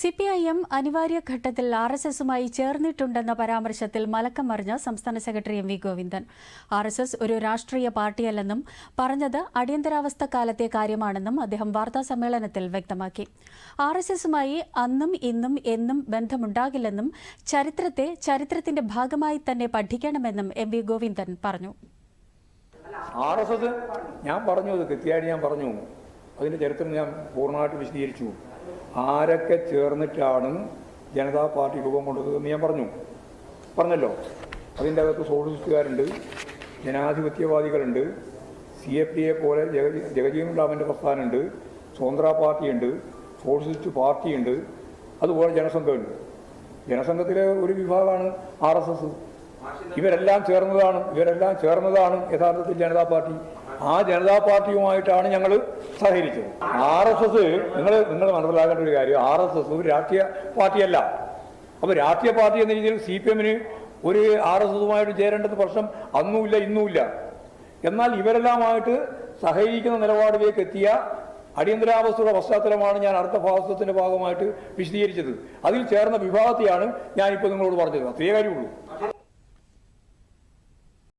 C P I M അനിവാര്യ ഘട്ടത്തിൽ R S എസുമായി ചേർന്നിട്ടുണ്ടെന്ന പരാമർശത്തിൽ മലക്കം മറിഞ്ഞ സംസ്ഥാന secretary M V Govindan. R S S ഒരു രാഷ്ട്രീയ പാർട്ടിയല്ലെന്നും പറഞ്ഞത് അടിയന്തരാവസ്ഥ കാലത്തെ കാര്യമാണെന്നും അദ്ദേഹം വാർത്താ സമ്മേളനത്തിൽ വ്യക്തമാക്കി. ആർ എസ് എസുമായി അന്നും ഇന്നും എന്നും ബന്ധമുണ്ടാകില്ലെന്നും ചരിത്രത്തെ ചരിത്രത്തിന്റെ ഭാഗമായി തന്നെ പഠിക്കണമെന്നും എം വി ഗോവിന്ദൻ പറഞ്ഞു. ഞാൻ പറഞ്ഞു ഞാൻ പറഞ്ഞു. അതിന്റെ ചരിത്രം ഞാൻ പൂർണമായിട്ട് വിശദീകരിച്ചു. ആരൊക്കെ ചേർന്നിട്ടാണ് ജനതാ പാർട്ടി രൂപം കൊണ്ടതെന്ന് ഞാൻ പറഞ്ഞു. പറഞ്ഞല്ലോ. അതിന്റെ അകത്ത് സോഷ്യലിസ്റ്റുകാരുണ്ട് ജനാധിപത്യവാദികളുണ്ട് സി എഫ് എ പോലെ ജഗ ജഗജീവൻ റാമിന്റെ പ്രസ്ഥാനമുണ്ട് സ്വതന്ത്ര പാർട്ടിയുണ്ട് സോഷ്യലിസ്റ്റ് പാർട്ടിയുണ്ട് അതുപോലെ ജനസംഘമുണ്ട്. ജനസംഘത്തിലെ ഒരു വിഭാഗമാണ് ആർ എസ് എസ്. ഇവരെല്ലാം ചേർന്നതാണ് ഇവരെല്ലാം ചേർന്നതാണ് യഥാർത്ഥത്തിൽ ജനതാ പാർട്ടി. ആ ജനതാ പാർട്ടിയുമായിട്ടാണ് ഞങ്ങൾ സഹകരിച്ചത്. ആർ എസ് എസ് നിങ്ങൾ നിങ്ങൾ മനസ്സിലാക്കേണ്ട ഒരു കാര്യം ആർ എസ് എസ് ഒരു രാഷ്ട്രീയ പാർട്ടിയല്ല. അപ്പോൾ രാഷ്ട്രീയ പാർട്ടി എന്ന രീതിയിൽ സി പി എമ്മിന് ഒരു ആർ എസ് എസുമായിട്ട് ചേരേണ്ടത് പ്രശ്നം അന്നുമില്ല ഇന്നുമില്ല. എന്നാൽ ഇവരെല്ലാമായിട്ട് സഹകരിക്കുന്ന നിലപാടിലേക്ക് എത്തിയ അടിയന്തരാവസ്ഥയുടെ പശ്ചാത്തലമാണ് ഞാൻ അടുത്ത ഭാഗത്തിന്റെ ഭാഗമായിട്ട് വിശദീകരിച്ചത്. അതിൽ ചേർന്ന വിഭാഗത്തെയാണ് ഞാൻ ഞാനിപ്പോൾ നിങ്ങളോട് പറഞ്ഞത്. അത്രയേ കാര്യമുള്ളൂ.